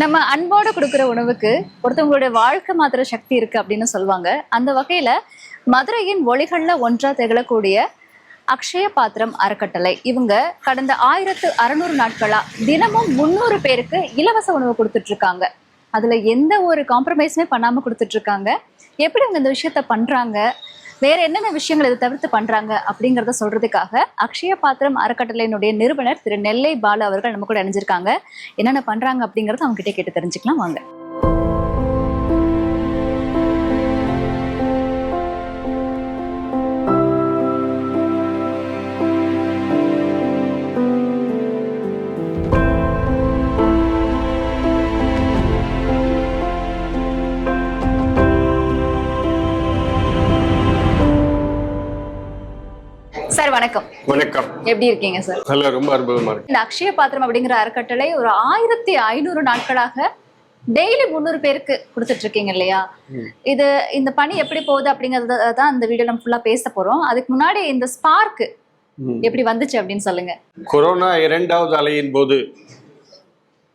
நம்ம அன்போடு கொடுக்குற உணவுக்கு ஒருத்தவங்களுடைய வாழ்க்கை மாத்திர சக்தி இருக்கு அப்படின்னு சொல்லுவாங்க. அந்த வகையில மதுரையின் ஒளிகள்ல ஒன்றா திகழக்கூடிய அக்ஷய பாத்திரம் அறக்கட்டளை. இவங்க கடந்த ஆயிரத்து அறுநூறு நாட்களா தினமும் முந்நூறு பேருக்கு இலவச உணவு கொடுத்துட்டு இருக்காங்க அதுல எந்த ஒரு காம்ப்ரமைஸுமே பண்ணாம கொடுத்துட்டு இருக்காங்க எப்படி அவங்க இந்த விஷயத்த பண்றாங்க? வேற என்னென்ன விஷயங்கள் இதை தவிர்த்து பண்றாங்க அப்படிங்கறத சொல்றதுக்காக அக்ஷய பாத்திரம் அறக்கட்டளையினுடைய நிறுவனர் திரு நெல்லை பாலு அவர்கள் நம்ம கூட இணைஞ்சிருக்காங்க. என்னென்ன பண்றாங்க அப்படிங்கறத அவங்க கிட்ட கேட்டு தெரிஞ்சுக்கலாம். வாங்க. எப்படி இருக்கீங்க சார் நல்ல ரொம்ப அற்புதமா இருக்கு. இந்த அக்ஷய பாத்திரம் அப்படிங்கிற அறக்கட்டளை ஒரு ஆயிரத்தி ஐநூறு நாட்களாக டெய்லி முந்நூறு பேருக்கு கொடுத்துட்டு இருக்கீங்க இல்லையா? இது இந்த பணி எப்படி போகுது அப்படிங்கறத தான் இந்த வீடியோ நம்ம ஃபுல்லா பேச போறோம். அதுக்கு முன்னாடி இந்த ஸ்பார்க் எப்படி வந்துச்சு அப்படின்னு சொல்லுங்க. கொரோனா இரண்டாவது அலையின் போது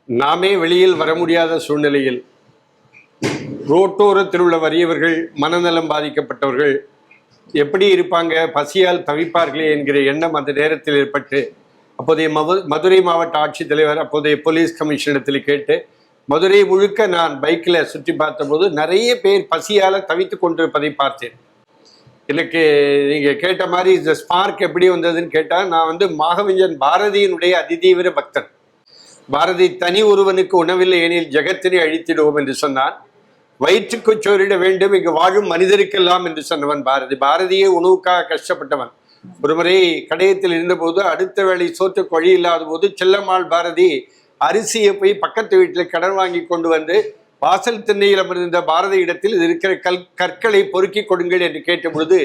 நாமே வெளியில் வர முடியாத சூழ்நிலையில் ரோட்டோரத்தில் உள்ள வறியவர்கள் மனநலம் பாதிக்கப்பட்டவர்கள் எப்படி இருப்பாங்க? பசியால் தவிப்பார்களே என்கிற எண்ணம் அந்த நேரத்தில் ஏற்பட்டு அப்போதைய மது மதுரை மாவட்ட ஆட்சித்தலைவர் அப்போதைய போலீஸ் கமிஷனிடத்தில் கேட்டு மதுரை முழுக்க நான் பைக்கில் சுற்றி பார்த்தபோது நிறைய பேர் பசியால் தவித்து கொண்டிருப்பதை பார்த்தேன். எனக்கு நீங்கள் கேட்ட மாதிரி இந்த ஸ்பார்க் எப்படி வந்ததுன்னு கேட்டால் நான் வந்து மாகவிஞ்சன் பாரதியினுடைய அதிதீவிர பக்தன். பாரதி தனி ஒருவனுக்கு உணவில்லை எனில் ஜெகத்தினை அழித்திடுவோம் என்று சொன்னான். வயிற்றுக்கு சோறிட வேண்டும் இங்கு வாழும் மனிதருக்கெல்லாம் என்று சொன்னவன் பாரதி. பாரதியே உணவுக்காக கஷ்டப்பட்டவன். ஒருமுறை கடையத்தில் இருந்தபோது அடுத்த வேளை சோற்றுக்கு வழி இல்லாத போது செல்லம்மாள் பாரதி அரிசியை போய் பக்கத்து வீட்டில் கடன் வாங்கி கொண்டு வந்து வாசல் திண்ணையில் அமர்ந்த பாரதி இடத்தில் இது இருக்கிற கல் கற்களை பொறுக்கி கொடுங்கள் என்று கேட்டபொழுது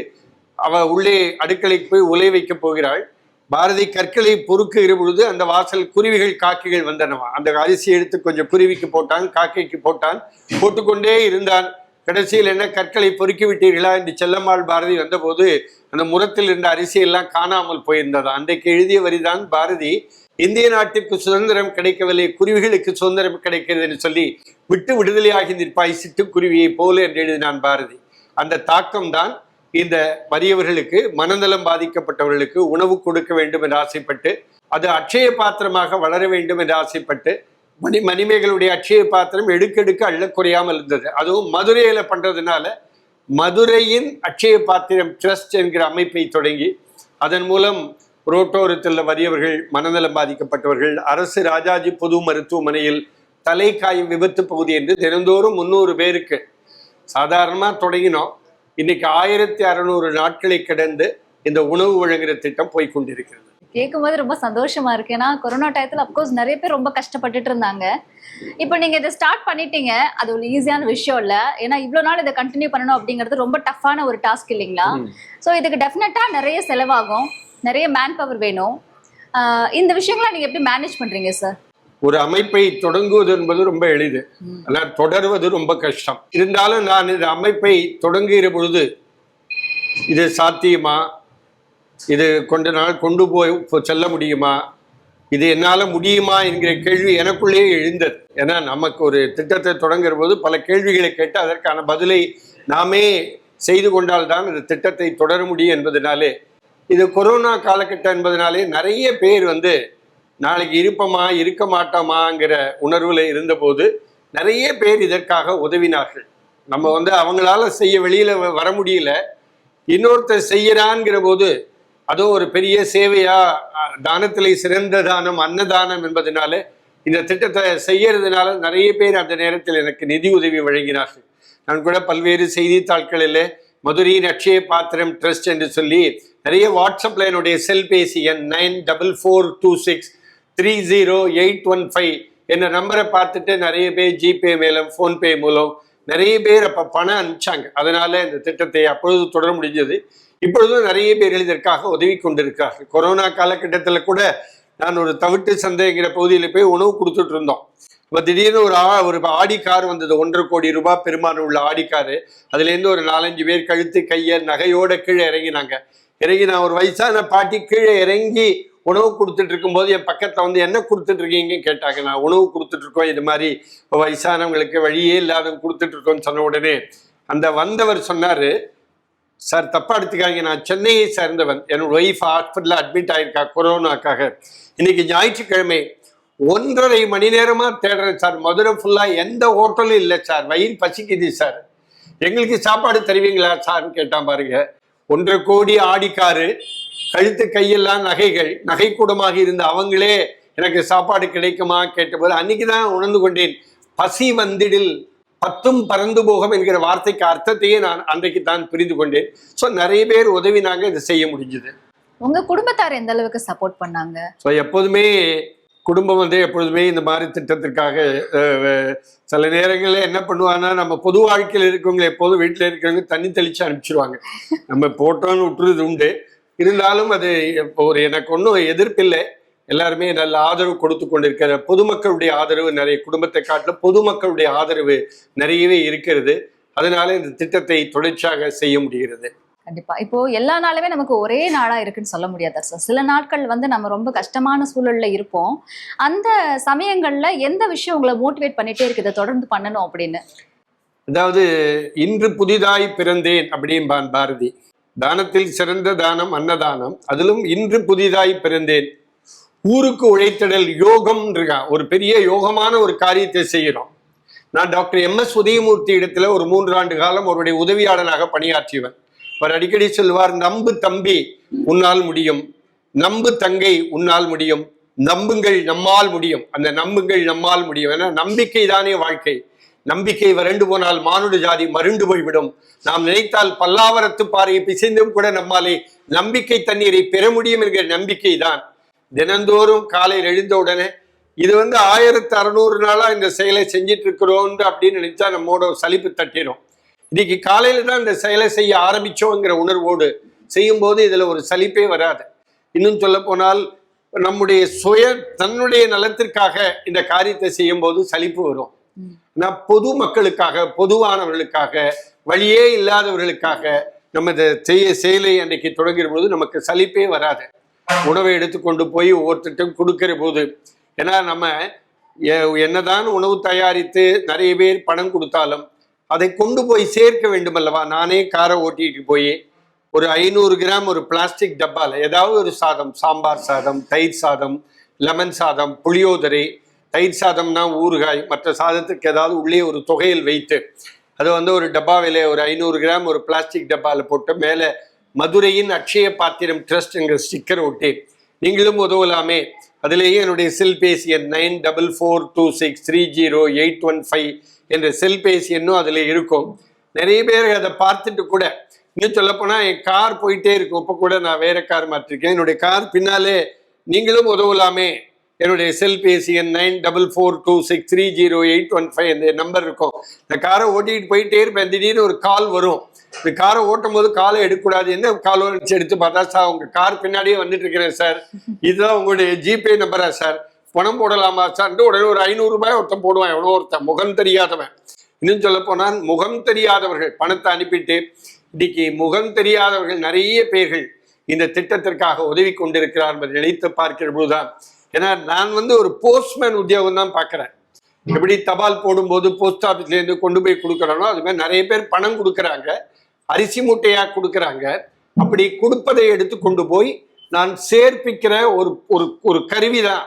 அவள் அவ உள்ளே அடுக்கலைக்கு போய் உலை வைக்கப் போகிறாள். பாரதி கற்களை பொறுக்குகிற பொழுது அந்த வாசல் குருவிகள் காக்கைகள் வந்தனவா? அந்த அரிசி எடுத்து கொஞ்சம் குருவிக்கு போட்டான் காக்கைக்கு போட்டான் போட்டுக்கொண்டே இருந்தான். கடைசியில் என்ன கற்களை பொறுக்கி விட்டீர்களா என்று செல்லம்மாள் பாரதி வந்தபோது அந்த முரத்தில் இருந்த அரிசியெல்லாம் காணாமல் போயிருந்ததா. அன்றைக்கு எழுதிய வரிதான் பாரதி இந்திய நாட்டிற்கு சுதந்திரம் கிடைக்கவில்லை குருவிகளுக்கு சுதந்திரம் கிடைக்கிறது என்று சொல்லி விட்டு விடுதலையாகி நிற்பாய் சிட்டுக்குருவியை போல என்று எழுதினான் பாரதி. அந்த தாக்கம் தான் இந்த வறியவர்களுக்கு மனநலம் பாதிக்கப்பட்டவர்களுக்கு உணவு கொடுக்க வேண்டும் என்று ஆசைப்பட்டு அது அட்சய பாத்திரமாக வளர வேண்டும் என்று ஆசைப்பட்டு மணி மணிமேகளுடைய அட்சய பாத்திரம் எடுக்கெடுக்க அள்ள குறையாமல் இருந்தது. அதுவும் மதுரையில் பண்ணுறதுனால மதுரையின் அட்சய பாத்திரம் ட்ரஸ்ட் என்கிற அமைப்பை தொடங்கி அதன் மூலம் ரோட்டோரத்தில் வறியவர்கள் மனநலம் பாதிக்கப்பட்டவர்கள் அரசு ராஜாஜி பொது மருத்துவமனையில் தலை விபத்து பகுதி என்று தினந்தோறும் முந்நூறு பேருக்கு சாதாரணமாக தொடங்கினோம். இன்னைக்கு ஆயிரத்தி அறநூறு நாட்களை கடந்து இந்த உணவு வழங்குகிற திட்டம் போய் கொண்டிருக்கிறது கேட்கும்போது ரொம்ப சந்தோஷமா இருக்கு. ஏன்னா கொரோனா டயத்துல அப்கோர்ஸ் நிறைய பேர் ரொம்ப கஷ்டப்பட்டுட்டு இருந்தாங்க. இப்போ நீங்க இதை ஸ்டார்ட் பண்ணிட்டீங்க அது ஒரு ஈஸியான விஷயம் இல்ல. ஏன்னா இவ்வளவு நாள் இதை கண்டினியூ பண்ணணும் அப்படிங்கிறது ரொம்ப டஃப்பான ஒரு டாஸ்க் இல்லைங்களா? ஸோ இதுக்கு டெஃபினட்டா நிறைய செலவாகும். நிறைய மேன் பவர் வேணும் இந்த விஷயங்களை நீங்க எப்படி மேனேஜ் பண்றீங்க சார் ஒரு அமைப்பை தொடங்குவது என்பது ரொம்ப எளிது. ஆனால் தொடர்வது ரொம்ப கஷ்டம். இருந்தாலும் நான் இந்த அமைப்பை தொடங்குகிற பொழுது இது சாத்தியமா? இது கொஞ்ச நாள் கொண்டு போய் செல்ல முடியுமா? இது என்னால் முடியுமா என்கிற கேள்வி எனக்குள்ளேயே எழுந்தது. ஏன்னா நமக்கு ஒரு திட்டத்தை தொடங்குற போது பல கேள்விகளை கேட்டு அதற்கான பதிலை நாமே செய்து கொண்டால்தான் இந்த திட்டத்தை தொடர முடியும் என்பதனாலே இது கொரோனா காலகட்டம் என்பதனாலே நிறைய பேர் வந்து நாளைக்கு இருப்போமா இருக்க மாட்டோமாங்கிற உணர்வில் இருந்தபோது நிறைய பேர் இதற்காக உதவினார்கள். நம்ம வந்து அவங்களால செய்ய வெளியில் வ- வர முடியல. இன்னொருத்தர் செய்யறான்ங்கிற போது அதுவும் ஒரு பெரிய சேவையா தானத்தில் தானத்திலே சிறந்த தானம் அன்னதானம் என்பதனால இந்த திட்டத்தை செய்யறதுனால நிறைய பேர் அந்த நேரத்தில் எனக்கு நிதி உதவி வழங்கினார்கள். நான் கூட பல்வேறு செய்தித்தாட்களில் மதுரை நட்சய பாத்திரம் ட்ரஸ்ட் என்று சொல்லி நிறைய வாட்ஸ்அப்ல என்னுடைய செல்பேசி எண் nine double four two six three zero eight one five என்ற நம்பரை பார்த்துட்டு நிறைய பேர் ஜிபே மூலம் ஃபோன்பே மூலம் நிறைய பேர் அப்போ பணம் அனுப்பிச்சாங்க. அதனால இந்த திட்டத்தை அப்பொழுது தொடர முடிஞ்சது. இப்பொழுதும் நிறைய பேர் இதற்காக உதவி கொண்டிருக்கிறார்கள். கொரோனா காலகட்டத்தில் கூட நான் ஒரு தவிட்டு சந்தைங்கிற பகுதியில் போய் உணவு கொடுத்துட்டு இருந்தோம். இப்போ திடீர்னு ஒரு ஆ ஒரு ஆடி கார் வந்தது. ஒன்றரை கோடி ரூபாய் பெருமானம் உள்ள ஆடி காரு. அதுலேருந்து ஒரு நாலஞ்சு பேர் கழுத்து கையை நகையோட கீழே இறங்கினாங்க. இறங்கி நான் ஒரு வயசான பாட்டி கீழே இறங்கி உணவு கொடுத்துட்டு இருக்கும்போது என் பக்கத்தில் வந்து என்ன கொடுத்துட்டு இருக்கீங்கன்னு கேட்டாங்க. நான் உணவு கொடுத்துட்டு இருக்கோம். இது மாதிரி வயசானவங்களுக்கு வழியே இல்லாதவங்க கொடுத்துட்டு இருக்கோம்னு சொன்ன உடனே அந்த வந்தவர் சொன்னார் சார் தப்பா எடுத்துக்காங்க நான் சென்னையை சேர்ந்தவன். என்னோட ஒய்ஃப் ஹாஸ்பிட்டலில் அட்மிட் ஆயிருக்கா கொரோனாக்காக. இன்னைக்கு ஞாயிற்றுக்கிழமை ஒன்றரை மணி நேரமாக தேடுறேன் சார். மதுரை ஃபுல்லாக எந்த ஹோட்டலும் இல்லை சார். வயிறு பசிக்குது சார். எங்களுக்கு சாப்பாடு தருவீங்களா சார்னு கேட்டான் பாருங்க. ஒன்றரை கோடி ஆடிக்காரு. கழுத்து கையெல்லாம் நகைகள் நகைக்கூடமாக இருந்த அவங்களே எனக்கு சாப்பாடு கிடைக்குமா? கேட்டபோது அன்னைக்கு தான் உணர்ந்து கொண்டேன். பசி வந்திடில் பத்தும் பறந்து போகும் என்கிற வார்த்தைக்கு அர்த்தத்தையே நான் அன்றைக்கு தான் புரிந்து கொண்டேன். ஸோ நிறைய பேர் உதவினாங்க இதை செய்ய முடிஞ்சது. உங்க குடும்பத்தார் எந்த அளவுக்கு சப்போர்ட் பண்ணாங்க? ஸோ எப்போதுமே குடும்பம் வந்து எப்பொழுதுமே இந்த மாதிரி திட்டத்திற்காக சில நேரங்களில் என்ன பண்ணுவாங்கன்னா நம்ம பொது வாழ்க்கையில் இருக்கவங்க எப்போதும் வீட்டில் இருக்கிறவங்க தண்ணி தெளிச்சு அனுப்பிச்சிருவாங்க. நம்ம போட்டோன்னு விட்டுறது உண்டு. இருந்தாலும் அது ஒரு எனக்கு ஒன்றும் எதிர்ப்பில்லை. எல்லாருமே நல்ல ஆதரவு கொடுத்து கொண்டிருக்கிற பொதுமக்களுடைய ஆதரவு நிறைய குடும்பத்தை காட்டிலும் பொதுமக்களுடைய ஆதரவு நிறையவே இருக்கிறது. அதனால இந்த திட்டத்தை தொடர்ச்சியாக செய்ய முடிகிறது. கண்டிப்பா. இப்போ எல்லா நாளுமே நமக்கு ஒரே நாளா இருக்குன்னு சொல்ல முடியாது சார் சில நாட்கள் வந்து நம்ம ரொம்ப கஷ்டமான சூழல்ல இருப்போம். அந்த சமயங்கள்ல எந்த விஷயம் உங்களை மோட்டிவேட் பண்ணிட்டே இருக்குது? தொடர்ந்து பண்ணணும் அப்படின்னு. அதாவது இன்று புதிதாய் பிறந்தேன் அப்படிம்பான் பாரதி. தானத்தில் சிறந்த தானம் அன்னதானம். அதிலும் இன்று புதிதாய் பிறந்தேன். ஊருக்கு உழைத்திடல் யோகம் இருக்கான் ஒரு பெரிய யோகமான ஒரு காரியத்தை செய்கிறோம். நான் டாக்டர் எம் எஸ் உதயமூர்த்தி இடத்துல ஒரு மூன்று ஆண்டு காலம் அவருடைய உதவியாளனாக பணியாற்றியவன். அவர் அடிக்கடி சொல்வார் நம்பு தம்பி உன்னால் முடியும். நம்பு தங்கை உன்னால் முடியும். நம்புங்கள் நம்மால் முடியும். அந்த நம்புங்கள் நம்மால் முடியும். ஏன்னா நம்பிக்கை தானே வாழ்க்கை. நம்பிக்கை வறண்டு போனால் மானுட ஜாதி மருண்டு போய்விடும். நாம் நினைத்தால் பல்லாவரத்து பாறையை பிசைந்தும் கூட நம்மாலே நம்பிக்கை தண்ணீரை பெற முடியும் என்கிற நம்பிக்கை தான் தினந்தோறும் காலையில் எழுந்த உடனே இது வந்து ஆயிரத்தி அறுநூறு நாளா இந்த செயலை செஞ்சிட்டு இருக்கிறோம் அப்படின்னு நினைச்சா நம்மோட சலிப்பு தட்டிடும் இன்னைக்கு காலையில தான் இந்த செயலை செய்ய ஆரம்பிச்சோங்கிற உணர்வோடு செய்யும் போது இதுல ஒரு சலிப்பே வராது. இன்னும் சொல்ல போனால் நம்முடைய சுய தன்னுடைய நலத்திற்காக இந்த காரியத்தை செய்யும் போது சலிப்பு வரும். நான் பொது மக்களுக்காக பொதுவானவர்களுக்காக வழியே இல்லாதவர்களுக்காக நம்ம இதை செய்ய செயலை அன்னைக்கு தொடங்குற போது நமக்கு சலிப்பே வராது. உணவை எடுத்துக்கொண்டு போய் ஒவ்வொருத்தட்டும் கொடுக்கிற போது ஏன்னா நம்ம என்னதான் உணவு தயாரித்து நிறைய பேர் பணம் கொடுத்தாலும் அதை கொண்டு போய் சேர்க்க வேண்டும் அல்லவா நானே காரை ஓட்டிட்டு போய் ஒரு ஐநூறு கிராம் ஒரு பிளாஸ்டிக் டப்பால ஏதாவது ஒரு சாதம் சாம்பார் சாதம் தயிர் சாதம் லெமன் சாதம் புளியோதரை தயிர் சாதம்னா ஊறுகாய் மற்ற சாதத்துக்கு ஏதாவது உள்ளே ஒரு தொகையில் வைத்து அது வந்து ஒரு டப்பாவில் ஒரு ஐநூறு கிராம் ஒரு பிளாஸ்டிக் டப்பாவில் போட்டு மேலே மதுரையின் அக்ஷய பாத்திரம் ட்ரஸ்ட் என்கிற ஸ்டிக்கர் ஒட்டி நீங்களும் உதவலாமே அதிலேயே என்னுடைய செல்பேசி எண் nine double four two six three zero eight one five என்ற செல்பேசி எண்ணும் அதில் இருக்கும். நிறைய பேர் அதை பார்த்துட்டு கூட இன்னும் சொல்லப்போனால் என் கார் போயிட்டே இருக்கும். இப்போ கூட நான் வேற கார் மாற்றிருக்கேன். என்னுடைய கார் பின்னாலே நீங்களும் உதவலாமே என்னுடைய செல்பேசி எண் nine double four two six three zero eight one five இந்த நம்பர் இருக்கும். இந்த காரை ஓட்டிகிட்டு போயிட்டே இருப்பேன். திடீர்னு ஒரு கால் வரும். இந்த காரை ஓட்டும் போது காலை எடுக்கக்கூடாது. என்ன கால் வந்துச்சு எடுத்து பார்த்தா சார் உங்கள் கார் பின்னாடியே வந்துட்டு இருக்கிறேன் சார். இதுதான் உங்களுடைய ஜிபே நம்பரா சார்? பணம் போடலாமா சார்ன்ட்டு உடனே ஒரு ஐநூறுரூபாய் ஒருத்தன் போடுவான். எவ்வளோ ஒருத்தன்? முகம் தெரியாதவன். இன்னும் சொல்ல போனால் முகம் தெரியாதவர்கள் பணத்தை அனுப்பிட்டு இன்னைக்கு முகம் தெரியாதவர்கள் நிறைய பேர்கள் இந்த திட்டத்திற்காக உதவி கொண்டிருக்கிறார் என்பதை நினைத்து பார்க்கிற போதுதான் ஏன்னா நான் வந்து ஒரு போஸ்ட்மேன் உத்தியோகம் தான் பார்க்குறேன் எப்படி தபால் போடும்போது போஸ்ட் ஆஃபீஸ்லேருந்து கொண்டு போய் கொடுக்குறானோ அது மாதிரி நிறைய பேர் பணம் கொடுக்குறாங்க. அரிசி மூட்டையா கொடுக்கறாங்க. அப்படி கொடுப்பதை எடுத்து கொண்டு போய் நான் சேர்ப்பிக்கிற ஒரு ஒரு ஒரு கருவி தான்.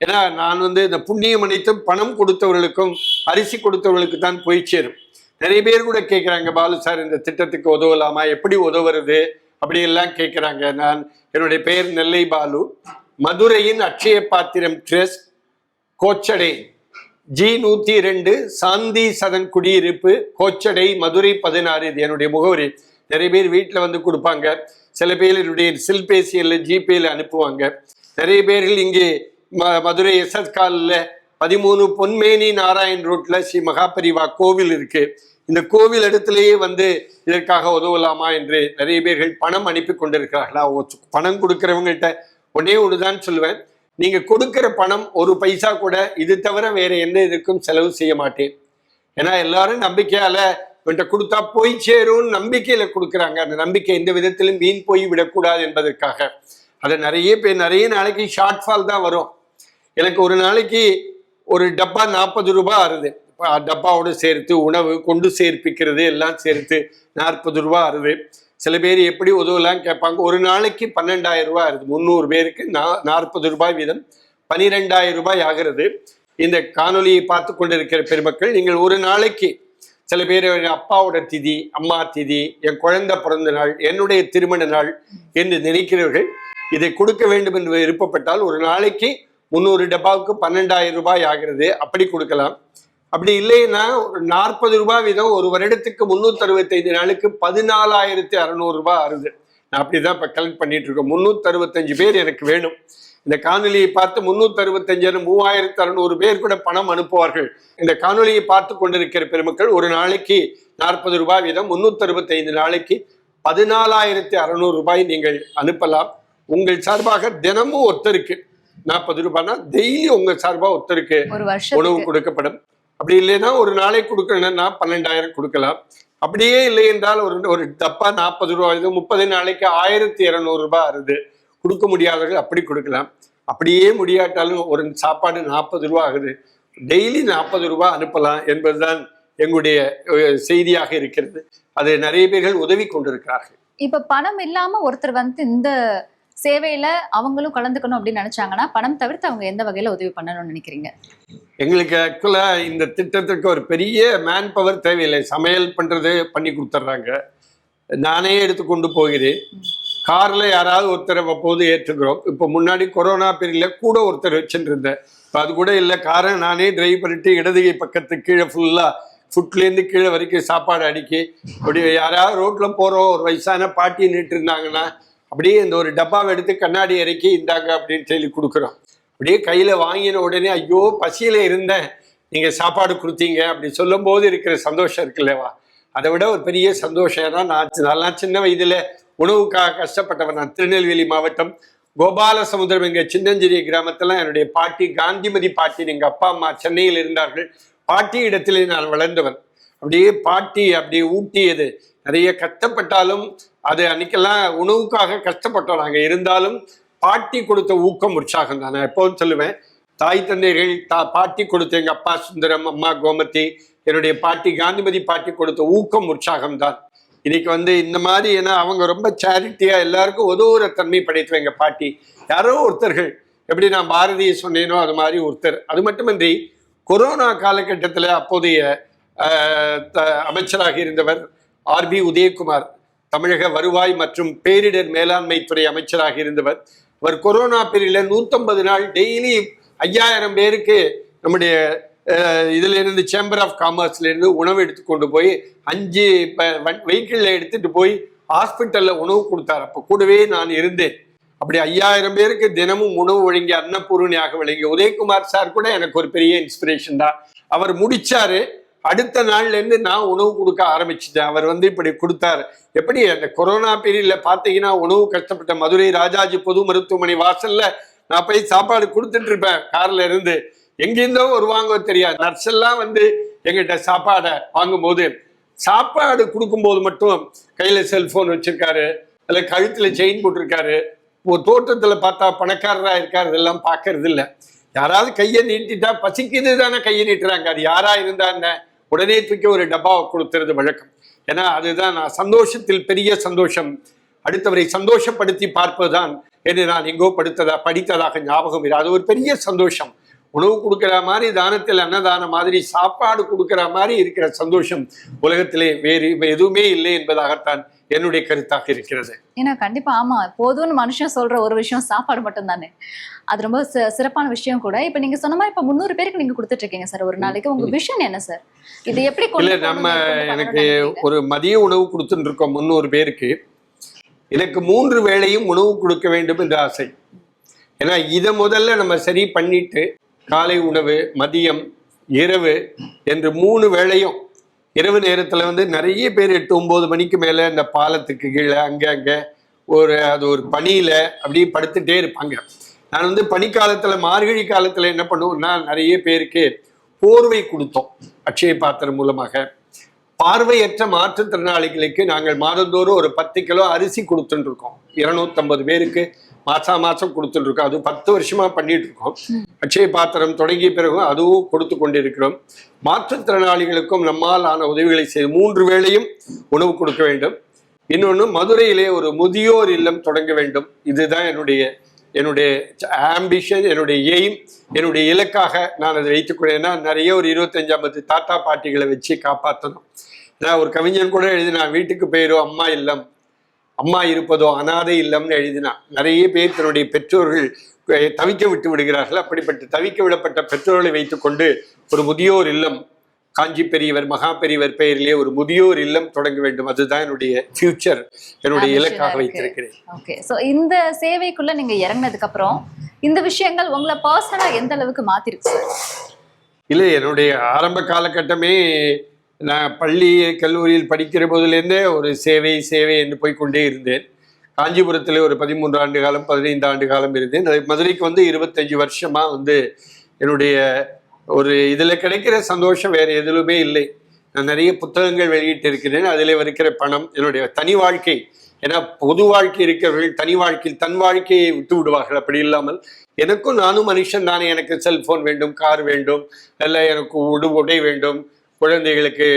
ஏன்னா நான் வந்து இந்த புண்ணியம் அனைத்தும் பணம் கொடுத்தவர்களுக்கும் அரிசி கொடுத்தவர்களுக்கு தான் போய் சேரும். நிறைய பேர் கூட கேட்குறாங்க பாலு சார் இந்த திட்டத்துக்கு உதவலாமா? எப்படி உதவுறது? அப்படி எல்லாம் கேட்குறாங்க நான் என்னுடைய பெயர் நெல்லை பாலு. மதுரையின் அட்சய பாத்திரம் ட்ரஸ்ட் கோச்சடை. ஜி நூத்தி ரெண்டு சாந்தி சதன் குடியிருப்பு கோச்சடை மதுரை பதினாறு. இது என்னுடைய முகவரி. நிறைய பேர் வீட்டில் வந்து கொடுப்பாங்க. சில பேர் என்னுடைய செல்பேசியில் ஜிபேல அனுப்புவாங்க. நிறைய பேர்கள் இங்கே ம- மதுரை எஸ்எஸ் காலில் பதிமூணு பொன்மேனி நாராயண் ரோட்ல ஸ்ரீ மகாபரிவா கோவில் இருக்கு. இந்த கோவில் இடத்துலையே வந்து இதற்காக உதவலாமா என்று நிறைய பேர்கள் பணம் அனுப்பி கொண்டிருக்கிறார்களா? பணம் கொடுக்கிறவங்கள்ட்ட ஒன்னே ஒண்ணுதான் சொல்லுவேன். நீங்க கொடுக்கிற பணம் ஒரு பைசா கூட இது தவிர வேற எந்த இதுக்கும் செலவு செய்ய மாட்டேன். ஏன்னா எல்லாரும் நம்பிக்கையால இவன்கிட்ட கொடுத்தா போய் சேரும்னு நம்பிக்கையில கொடுக்குறாங்க. அந்த நம்பிக்கை எந்த விதத்திலும் வீண் போய் விடக்கூடாது என்பதற்காக. அதை நிறைய பேர் நிறைய நாளைக்கு ஷார்ட் ஃபால் தான் வரும். எனக்கு ஒரு நாளைக்கு ஒரு டப்பா நாற்பது ரூபாய் ஆறுது. டப்பாவோட சேர்த்து உணவு கொண்டு சேர்ப்பிக்கிறது எல்லாம் சேர்த்து நாற்பது ரூபாய் ஆறுது. சில பேர் எப்படி உதவலாம் கேட்பாங்க. ஒரு நாளைக்கு பன்னெண்டாயிரம் ரூபாய் இருக்குது முந்நூறு பேருக்கு நா நாற்பது ரூபாய் வீதம். பனிரெண்டாயிரம் ரூபாய் ஆகிறது. இந்த காணொலியை பார்த்து கொண்டிருக்கிற பெருமக்கள் நீங்கள் ஒரு நாளைக்கு சில பேர் என் அப்பாவோட திதி அம்மா திதி என் குழந்தை பிறந்த நாள் என்னுடைய திருமண நாள் என்று நினைக்கிறவர்கள் இதை கொடுக்க வேண்டும் என்று விருப்பப்பட்டால் ஒரு நாளைக்கு முந்நூறு டப்பாவுக்கு பன்னெண்டாயிரம் ரூபாய் ஆகிறது. அப்படி கொடுக்கலாம். அப்படி இல்லைன்னா ஒரு நாற்பது ரூபாய் வீதம் ஒரு வருடத்துக்கு முந்நூற்றி அறுபத்தைந்து நாளுக்கு பதினாலாயிரத்தி அறநூறு ரூபாய் ஆறுது. நான் அப்படிதான் இப்போ கலெக்ட் பண்ணிட்டு இருக்கேன் முந்நூற்றி அறுபத்தஞ்சு பேர் எனக்கு வேணும். இந்த காணொலியை பார்த்து முந்நூற்றி அறுபத்தஞ்சு மூவாயிரத்து அறுநூறு பேர் கூட பணம் அனுப்புவார்கள். இந்த காணொலியை பார்த்து கொண்டிருக்கிற பெருமக்கள் ஒரு நாளைக்கு நாற்பது ரூபாய் வீதம் முந்நூற்றி அறுபத்தைந்து நாளைக்கு பதினாலாயிரத்தி அறநூறு ரூபாய் நீங்கள் அனுப்பலாம். உங்கள் சார்பாக தினமும் ஒருத்தருக்கு நாற்பது ரூபாய்னா டெய்லி உங்க சார்பாக ஒருத்தருக்கு ஒரு உணவு கொடுக்கப்படும். அப்படி இல்லைன்னா ஒரு நாளைக்கு கொடுக்கணும்னா பன்னெண்டாயிரம் கொடுக்கலாம். அப்படியே இல்லை என்றால் ஒரு ஒரு டப்பா நாற்பது ரூபா இது முப்பது நாளைக்கு ஆயிரத்தி இரநூறு ரூபாய் ஆகுது கொடுக்க முடியாதவர்கள் அப்படி கொடுக்கலாம். அப்படியே முடியாட்டாலும் ஒரு சாப்பாடு நாற்பது ரூபா ஆகுது. டெய்லி நாற்பது ரூபாய் அனுப்பலாம் என்பதுதான் எங்களுடைய செய்தியாக இருக்கிறது. அது நிறைய பேர்கள் உதவி கொண்டிருக்கிறார்கள். இப்ப பணம் இல்லாம ஒருத்தர் வந்து இந்த சேவையில அவங்களும் கலந்துக்கணும் அப்படின்னு நினைச்சாங்கன்னா பணம் தவிர்த்து அவங்க எந்த வகையில உதவி பண்ணணும்னு நினைக்கிறீங்க? எங்களுக்கு ஆக்சுவலா இந்த திட்டத்திற்கு ஒரு பெரிய மேன் பவர் தேவையில்லை. சமையல் பண்றது பண்ணி கொடுத்துட்றாங்க நானே எடுத்து கொண்டு போகிறேன். கார்ல யாராவது ஒருத்தரை அப்போது ஏற்றுக்கிறோம். இப்போ முன்னாடி கொரோனா பீரியட்ல கூட ஒருத்தர் வச்சுருந்தேன். இப்போ அது கூட இல்லை. காரை நானே டிரைவ் பண்ணிட்டு இடதுகை பக்கத்து கீழே ஃபுல்லா ஃபுட்லேருந்து கீழே வரைக்கும் சாப்பாடு அடிக்கி அப்படி யாராவது ரோட்ல போறோம். ஒரு வயசான பாட்டி நின்றுட்டு இருந்தாங்கன்னா அப்படியே இந்த ஒரு டப்பாவை எடுத்து கண்ணாடி இறக்கி இந்தாங்க அப்படின்னு சொல்லி கொடுக்குறோம். அப்படியே கையில் வாங்கின உடனே ஐயோ பசியில் இருந்தேன். நீங்கள் சாப்பாடு கொடுத்தீங்க. அப்படி சொல்லும் போது இருக்கிற சந்தோஷம் இருக்குல்லவா அதை விட ஒரு பெரிய சந்தோஷம். ஏன்னா நான் நல்லா நான் சின்ன வயதில் உணவுக்காக கஷ்டப்பட்டவன் நான். திருநெல்வேலி மாவட்டம் கோபால சமுதிரம் எங்க சின்னஞ்சிறிய கிராமத்துல என்னுடைய பாட்டி காந்திமதி பாட்டி எங்கள் அப்பா அம்மா சென்னையில் இருந்தார்கள். பாட்டி இடத்திலே நான் வளர்ந்தவன். அப்படியே பாட்டி அப்படியே ஊட்டியது. நிறைய கஷ்டப்பட்டாலும் அது அன்னைக்கெல்லாம் உணவுக்காக கஷ்டப்பட்டோம். நாங்கள் இருந்தாலும் பாட்டி கொடுத்த ஊக்கம் உற்சாகம் தான். நான் எப்போதும் சொல்லுவேன் தாய் தந்தைகள் தா பாட்டி கொடுத்த எங்கள் அப்பா சுந்தரம் அம்மா கோமதி என்னுடைய பாட்டி காந்திமதி பாட்டி கொடுத்த ஊக்கம் உற்சாகம் தான். இன்னைக்கு வந்து இந்த மாதிரி ஏன்னா அவங்க ரொம்ப சேரிட்டியாக எல்லாருக்கும் உதவுற தன்மை படைத்தவங்க எங்கள் பாட்டி. யாரோ ஒருத்தர்கள் எப்படி நான் பாரதியை சொன்னேனோ அது மாதிரி ஒருத்தர். அது மட்டுமின்றி கொரோனா காலகட்டத்தில் அப்போதைய த- அமைச்சராக இருந்தவர் ஆர்பி உதயகுமார். தமிழக வருவாய் மற்றும் பேரிடர் மேலாண்மை துறை அமைச்சராக இருந்தவர். அவர் கொரோனா பீரியட்ல நூத்தம்பது நாள் டெய்லி ஐயாயிரம் பேருக்கு நம்முடைய அஹ், இதுல இருந்து சேம்பர் ஆஃப் காமர்ஸ்ல இருந்து உணவு எடுத்து கொண்டு போய் அஞ்சு வெஹிக்கிள்ல எடுத்துட்டு போய் ஹாஸ்பிட்டல்ல உணவு கொடுத்தார். அப்ப கூடவே நான் இருந்தேன். அப்படி ஐயாயிரம் பேருக்கு தினமும் உணவு வழங்கி அன்னபூர்ணியாக வழங்கி உதயகுமார் சார் கூட எனக்கு ஒரு பெரிய இன்ஸ்பிரேஷன் தான். அவர் முடிச்சாரு. அடுத்த நாள்லேருந்து நான் உணவு கொடுக்க ஆரம்பிச்சிட்டேன். அவர் வந்து இப்படி கொடுத்தாரு. எப்படி அந்த கொரோனா பீரியடில் பார்த்தீங்கன்னா உணவு கஷ்டப்பட்ட மதுரை ராஜாஜி பொது மருத்துவமனை வாசலில் நான் போய் சாப்பாடு கொடுத்துட்டு இருப்பேன். கார்ல இருந்து. எங்கிருந்தோ வருவாங்க தெரியாது. நர்ஸ் எல்லாம் வந்து எங்கிட்ட சாப்பாடை வாங்கும்போது சாப்பாடு கொடுக்கும்போது மட்டும் கையில் செல்போன் வச்சிருக்காரு. அல்ல கழுத்தில் செயின் போட்டிருக்காரு. ஒரு தோட்டத்தில் பார்த்தா பணக்காரராக இருக்கார். இதெல்லாம் பார்க்கறது இல்லை யாராவது கையை நீட்டிட்டா பசிக்குது தானே கையை நீட்டுறாங்க. அது யாராக இருந்தா என்ன? உடனே தூக்கி ஒரு டப்பாவை கொடுத்துறது வழக்கம். ஏன்னா அதுதான் நான் சந்தோஷத்தில் பெரிய சந்தோஷம். அடுத்தவரை சந்தோஷப்படுத்தி பார்ப்பதுதான் என்று நான் எங்கோ படுத்ததா படித்ததாக ஞாபகம் இல்லை அது ஒரு பெரிய சந்தோஷம். உணவு கொடுக்கிற மாதிரி தானத்தில் அன்னதானம் மாதிரி சாப்பாடு கொடுக்கிற மாதிரி இருக்கிற சந்தோஷம் உலகத்திலே வேறு எதுவுமே இல்லை என்பதாகத்தான் என்னுடைய கருத்தாக இருக்கிறது. ஏன்னா கண்டிப்பா ஆமா போதும்னு மனுஷன் சொல்ற ஒரு விஷயம் சாப்பாடு மட்டும் தானே அது ரொம்ப சிறப்பான விஷயம் கூட. இப்ப நீங்க சொன்ன மாதிரி இப்ப முந்நூறு பேருக்கு நீங்க கொடுத்துட்டு இருக்கீங்க சார் ஒரு நாளைக்கு. உங்க விஷன் என்ன சார்? இது எப்படி இல்ல நம்ம எனக்கு? ஒரு மதிய உணவு கொடுத்துட்டு இருக்கோம் முந்நூறு பேருக்கு. எனக்கு மூன்று வேளையும் உணவு கொடுக்க வேண்டும் என்று ஆசை. ஏன்னா இதை முதல்ல நம்ம சரி பண்ணிட்டு காலை உணவு மதியம் இரவு என்று மூணு வேளையும் இரவு நேரத்தில் வந்து நிறைய பேர் எட்டு ஒன்பது மணிக்கு மேலே இந்த பாலத்துக்கு கீழே அங்கே அங்கே ஒரு அது ஒரு பனியில் அப்படியே படுத்துட்டே இருப்பாங்க. நான் வந்து பனிக்காலத்தில் மார்கழி காலத்தில் என்ன பண்ணுவோம்னா நிறைய பேருக்கு போர்வை கொடுத்தோம் அக்ஷய பாத்திரம் மூலமாக. பார்வையற்ற மாற்றுத்திறனாளிகளுக்கு நாங்கள் மாதந்தோறும் ஒரு பத்து கிலோ அரிசி கொடுத்துட்டு இருக்கோம். இருநூத்தம்பது பேருக்கு. மாசா மாசம் கொடுத்துட்டு இருக்கோம் அது பத்து வருஷமா பண்ணிட்டு இருக்கோம் அட்சய பாத்திரம் தொடங்கிய பிறகும் அதுவும் கொடுத்து கொண்டிருக்கிறோம். மாற்றுத்திறனாளிகளுக்கும் நம்மால் ஆன உதவிகளை செய்து மூன்று வேளையும் உணவு கொடுக்க வேண்டும். இன்னொன்று மதுரையிலே ஒரு முதியோர் இல்லம் தொடங்க வேண்டும். இதுதான் என்னுடைய என்னுடைய ஆம்பிஷன் என்னுடைய எய்ம் என்னுடைய இலக்காக நான் அதை வைத்துக்கொண்டேன் ஏன்னா நிறைய ஒரு இருபத்தஞ்சு ஐம்பது தாத்தா பாட்டிகளை வச்சு காப்பாற்றணும். நான் ஒரு கவிஞன் கூட எழுதினான் வீட்டுக்கு போயிரும் அம்மா இல்லம். அம்மா இருப்பதோ அனாதை இல்லம்னு எழுதினான் நிறைய பேர் தன்னுடைய பெற்றோர்கள் தவிக்க விட்டு விடுகிறார்கள். அப்படிப்பட்ட தவிக்க விடப்பட்ட பெற்றோர்களை வைத்துக்கொண்டு ஒரு முதியோர் இல்லம் காஞ்சி பெரியவர் மகா பெரியவர் பெயரிலே ஒரு முதியோர் இல்லம் தொடங்க வேண்டும். அதுதான் என்னுடைய ஃபியூச்சர் என்னுடைய இலக்காக. வைத்திருக்கிறேன். ஓகே சோ இந்த சேவைக்குள்ள நீங்க இறங்குனதுக்கு அப்புறம் இந்த விஷயங்கள் உங்களை பர்சனலா எந்த அளவுக்கு மாத்திருக்கு இல்லை என்னுடைய ஆரம்ப காலகட்டமே நான் பள்ளி கல்லூரியில் படிக்கிற போதிலேருந்தே ஒரு சேவை சேவை என்று போய்க்கொண்டே இருந்தேன். காஞ்சிபுரத்தில் ஒரு பதிமூன்று ஆண்டு காலம் பதினைந்து ஆண்டு காலம் இருந்தேன். அது மதுரைக்கு வந்து இருபத்தஞ்சு வருஷமாக வந்து என்னுடைய ஒரு இதில் கிடைக்கிற சந்தோஷம் வேறு எதுலுமே இல்லை. நான் நிறைய புத்தகங்கள் வெளியிட்டு இருக்கிறேன் அதில் இருக்கிற பணம் என்னுடைய தனி வாழ்க்கை. ஏன்னா பொது வாழ்க்கை இருக்கிறவர்கள் தனி வாழ்க்கையில் தன் வாழ்க்கையை விட்டு விடுவார்கள். அப்படி இல்லாமல் எனக்கும் நானும் மனுஷன் தானே. எனக்கு செல்போன் வேண்டும் கார் வேண்டும் இல்லை எனக்கு உடு உடை வேண்டும். குழந்தைகளுக்கு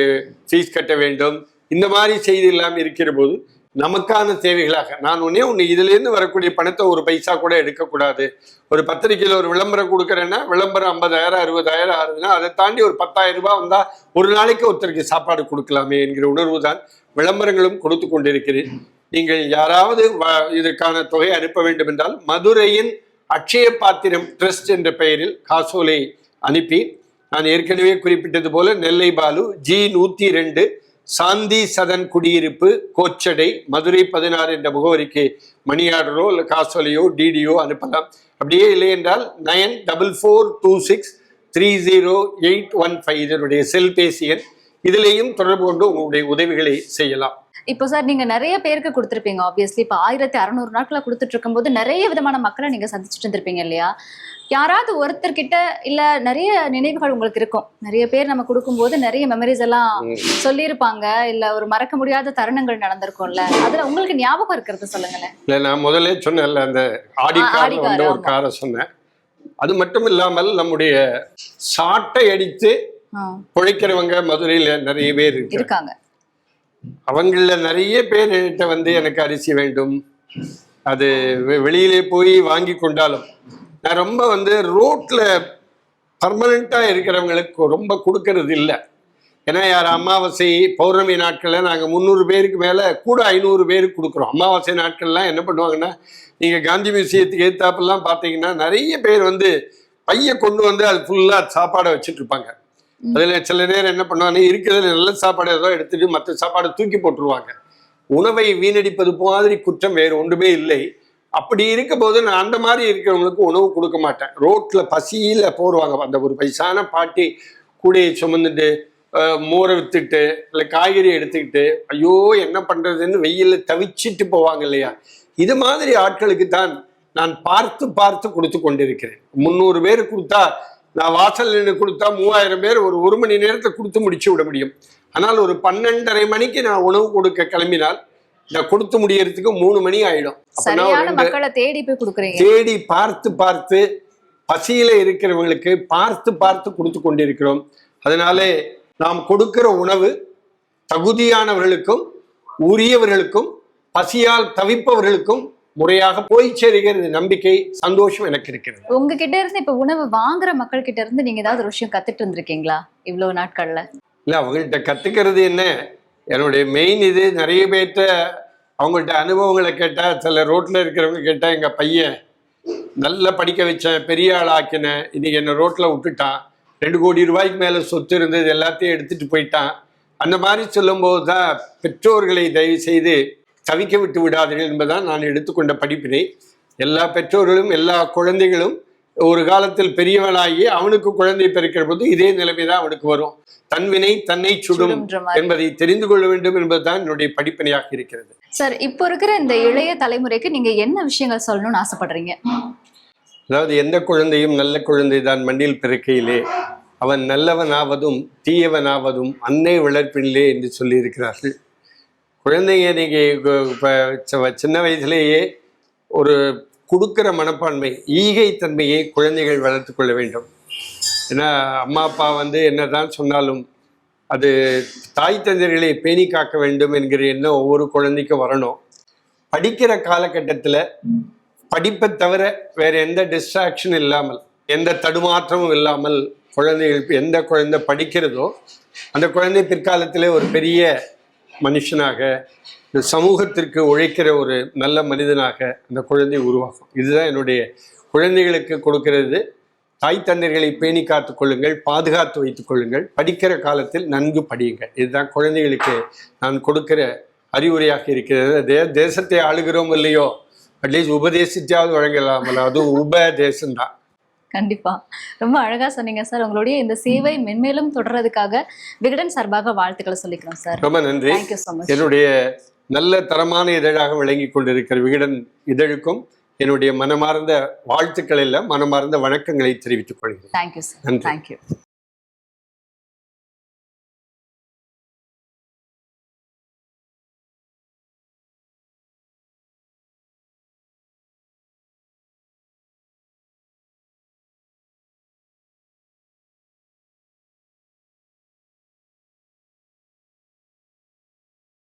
ஃபீஸ் கட்ட வேண்டும். இந்த மாதிரி செய்தி இல்லாமல் இருக்கிற போது நமக்கான தேவைகளாக நான் ஒன்னே ஒன்று இதுலேருந்து வரக்கூடிய பணத்தை ஒரு பைசா கூட எடுக்கக்கூடாது. ஒரு பத்திரிக்கையில் ஒரு விளம்பரம் கொடுக்குறேன்னா விளம்பரம் ஐம்பதாயிரம் அறுபதாயிரம் ஆகுதுன்னா அதை தாண்டி ஒரு பத்தாயிரம் ரூபாய் வந்தால் ஒரு நாளைக்கு ஒருத்தருக்கு சாப்பாடு கொடுக்கலாமே என்கிற உணர்வு தான் விளம்பரங்களும் கொடுத்து கொண்டிருக்கிறேன். நீங்கள் யாராவது வ- இதற்கான தொகை அனுப்ப வேண்டும் என்றால் மதுரையின் அக்ஷய பாத்திரம் ட்ரஸ்ட் என்ற பெயரில் காசோலை அனுப்பி நான் ஏற்கனவே குறிப்பிட்டது போல நெல்லை பாலு ஜி நூத்தி ரெண்டு சாந்தி சதன் குடியிருப்பு கோச்சடை மதுரை பதினாறு என்ற முகவரிக்கு மணி ஆர்டரோ இல்லை காசோலையோ டிடியோ அனுப்பலாம். அப்படியே இல்லை என்றால் nine double four two six three zero eight one five இதனுடைய செல்பேசி எண். இதிலேயும் தொடர்பு கொண்டு உங்களுடைய உதவிகளை செய்யலாம். இப்போ சார் நீங்க நிறைய பேருக்கு கொடுத்துருப்பீங்க ஆப்வியஸ்லி இப்போ ஆயிரத்தி அறநூறு நாட்களை கொடுத்துட்டு இருக்கும்போது நிறைய விதமான மக்களை நீங்க சந்திச்சுட்டு இருந்திருப்பீங்க இல்லையா? யாராவது ஒருத்தர்கிட்ட இல்ல நிறைய நினைவுகள் உங்களுக்கு இருக்கும். நிறைய பேர் நம்ம கொடுக்கும்போது நிறைய மெமரிஸ் எல்லாம் சொல்லியிருப்பாங்க. இல்ல ஒரு மறக்க முடியாத தருணங்கள் நடந்திருக்கும்ல. அதுல உங்களுக்கு ஞாபகம் இருக்கிறது சொல்லுங்களேன். இல்லை நான் முதல்ல சொன்னேன்ல அந்த ஆடி கார் வந்து ஒரு. காரை சொன்னேன். அது மட்டும் இல்லாமல் நம்முடைய சாட்டை அடித்து பிழைக்கிறவங்க மதுரையில நிறைய பேர் இருக்கு இருக்காங்க. அவங்கள நிறைய பேர் வந்து எனக்கு அரிசி வேண்டும். அது வெளியிலே போய் வாங்கி கொண்டாலும் நான் ரொம்ப வந்து ரோட்ல பர்மனண்டா இருக்கிறவங்களுக்கு ரொம்ப கொடுக்கறது இல்லை. ஏன்னா யார் அமாவாசை பௌர்ணமி நாட்களில் நாங்கள் முந்நூறு பேருக்கு மேலே கூட ஐநூறு பேருக்கு கொடுக்குறோம். அமாவாசை நாட்கள்லாம் என்ன பண்ணுவாங்கன்னா நீங்கள் காந்தி மியூசியத்துக்கு ஏத்தாப்பெல்லாம் பார்த்தீங்கன்னா நிறைய பேர் வந்து பைய கொண்டு வந்து அது ஃபுல்லாக சாப்பாடை வச்சுட்டு இருப்பாங்க. அதில் சில நேரம் என்ன பண்ணுவாங்க இருக்கிறதுல நல்ல சாப்பாடு ஏதோ எடுத்துட்டு மற்ற சாப்பாடை தூக்கி போட்டுருவாங்க. உணவை வீணடிப்பது மாதிரி குற்றம் வேறு ஒன்றுமே இல்லை. அப்படி இருக்கும்போது நான் அந்த மாதிரி இருக்கிறவங்களுக்கு உணவு கொடுக்க மாட்டேன். ரோட்ல பசியில போடுவாங்க. அந்த ஒரு வயசான பாட்டி கூடையை சுமந்துட்டு மோரை வித்துட்டு இல்லை காய்கறி எடுத்துக்கிட்டு ஐயோ என்ன பண்றதுன்னு வெயில்ல தவிச்சிட்டு போவாங்க இல்லையா? இது மாதிரி ஆட்களுக்கு தான் நான் பார்த்து பார்த்து கொடுத்து கொண்டிருக்கிறேன். முந்நூறு பேர் கொடுத்தா நான் வாசல் நின்று கொடுத்தா மூவாயிரம் பேர் ஒரு ஒரு மணி நேரத்தை கொடுத்து முடிச்சு விட முடியும். ஆனால் ஒரு பன்னெண்டரை மணிக்கு நான் உணவு கொடுக்க கிளம்பினால் நான் கொடுத்து முடியறதுக்கு மூணு மணி ஆயிடும். போய் தேடி பார்த்து பார்த்து பசியில இருக்கிறவங்களுக்கு பார்த்து பார்த்து கொடுத்து கொண்டிருக்கிறோம். அதனாலே நாம் கொடுக்கிற உணவு தகுதியானவர்களுக்கும் உரியவர்களுக்கும் பசியால் தவிப்பவர்களுக்கும் முறையாக போய் சேருகிறது நம்பிக்கை சந்தோஷம் எனக்கு இருக்கிறது. உங்ககிட்ட இருந்து இப்ப உணவு வாங்குற மக்கள் கிட்ட இருந்து நீங்க ஏதாவது ஒரு விஷயம் கத்துட்டு இருந்திருக்கீங்களா? இவ்வளவு நாட்கள்ல? இல்லை அவங்கள்ட்ட கத்துக்கிறது என்ன? என்னுடைய மெயின் இது நிறைய பேர்த்த அவங்கள்ட்ட அனுபவங்களை கேட்டால் சில ரோட்டில் இருக்கிறவங்க கேட்டால் எங்கள் பையன் நல்லா படிக்க வச்சேன் பெரிய ஆள் ஆக்கினேன். இன்னைக்கு என்னை ரோட்டில் விட்டுட்டான். ரெண்டு கோடி ரூபாய்க்கு மேலே சொத்து இருந்தது எல்லாத்தையும் எடுத்துட்டு போயிட்டான். அந்த மாதிரி சொல்லும்போது தான் பெற்றோர்களை தயவு செய்து தவிக்க விட்டு விடாதீர்கள் என்பதுதான் நான் எடுத்துக்கொண்ட படிப்பினை. எல்லா பெற்றோர்களும் எல்லா குழந்தைகளும் ஒரு காலத்தில் பெரியவனாகி அவனுக்கு குழந்தை பிறக்கிற போது இதே நிலைமை தான் அவனுக்கு வரும். தன்வினை தன்னை சுடும். என்பதை தெரிந்து கொள்ள வேண்டும் என்பதுதான் என்னுடைய படிப்பினையாக இருக்கிறது. சார் இப்போ இருக்கிற இந்த இளைய தலைமுறைக்கு நீங்க என்ன விஷயங்கள் சொல்லணும்னு ஆசைப்படுறீங்க? அதாவது எந்த குழந்தையும் நல்ல குழந்தை தான் மண்ணில் பிறக்கையிலே. அவன் நல்லவனாவதும் தீயவனாவதும் அன்னை வளர்ப்பினிலே என்று சொல்லியிருக்கிறார்கள். குழந்தைங்க நீங்கள் இப்போ சின்ன வயசுலேயே ஒரு கொடுக்குற மனப்பான்மை ஈகை தன்மையை குழந்தைகள் வளர்த்து கொள்ள வேண்டும். ஏன்னா அம்மா அப்பா வந்து என்னதான் சொன்னாலும் அது தாய் தந்தைகளை பேணி காக்க வேண்டும் என்கிற எண்ணம் ஒவ்வொரு குழந்தைக்கும் வரணும். படிக்கிற காலகட்டத்தில் படிப்பை தவிர வேறு எந்த டிஸ்ட்ராக்ஷன் இல்லாமல் எந்த தடுமாற்றமும் இல்லாமல் குழந்தைகள் எந்த குழந்தை படிக்கிறதோ அந்த குழந்தை பிற்காலத்திலே ஒரு பெரிய மனுஷனாக இந்த சமூகத்திற்கு உழைக்கிற ஒரு நல்ல மனிதனாக அந்த குழந்தை உருவாகும். இதுதான் என்னுடைய குழந்தைகளுக்கு கொடுக்கிறது. தாய் தந்தைகளை பேணி காத்துக் கொள்ளுங்கள் பாதுகாத்து வைத்துக் கொள்ளுங்கள். படிக்கிற காலத்தில் நன்கு படியுங்கள். இதுதான் குழந்தைகளுக்கு நான் கொடுக்கிற அறிவுரையாக இருக்கிறது. தே தேசத்தை ஆளுகிறோம் இல்லையோ? அட்லீஸ்ட் உபதேசிச்சாவது அதுவும் உப உபதேசம்தான். கண்டிப்பா. ரொம்ப அழகா சொன்னீங்க சார். உங்களுடைய இந்த சேவை மென்மேலும் தொடர்றதுக்காக விகடன் சார்பாக வாழ்த்துக்களை சொல்லிக்கிறோம் சார். ரொம்ப நன்றி. என்னுடைய நல்ல தரமான இதழாக விளங்கி கொண்டிருக்கிற விகடன் இதழுக்கும் என்னுடைய மனமார்ந்த வாழ்த்துக்கள் எல்லாம் மனமார்ந்த வணக்கங்களை தெரிவித்துக் கொள்கிறேன். Thank you sir. தேங்க்யூ